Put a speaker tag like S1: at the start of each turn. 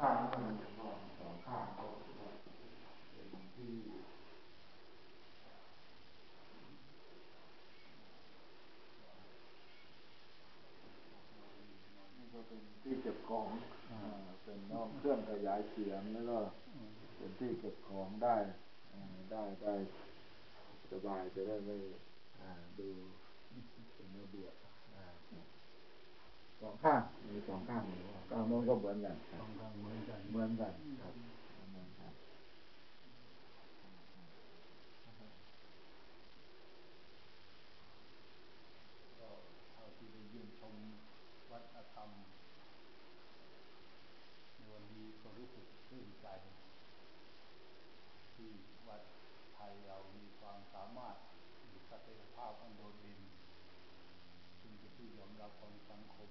S1: มารถที่เก็บของเป็นน้องเครื่องขยายเสียงแล้วก็เป็นที่เก็บของได้ได้ได้สบายจะได้ไม่ดูเป็นระเบียบ สองข้างมีสองข้างหรือว่าก้างโนก็เหมือนกันสอ
S2: งข้าเหมือนกันเหมือนกันครับศักยภาพอันโดดเด่นเป็นที่ยอมรับของสังคม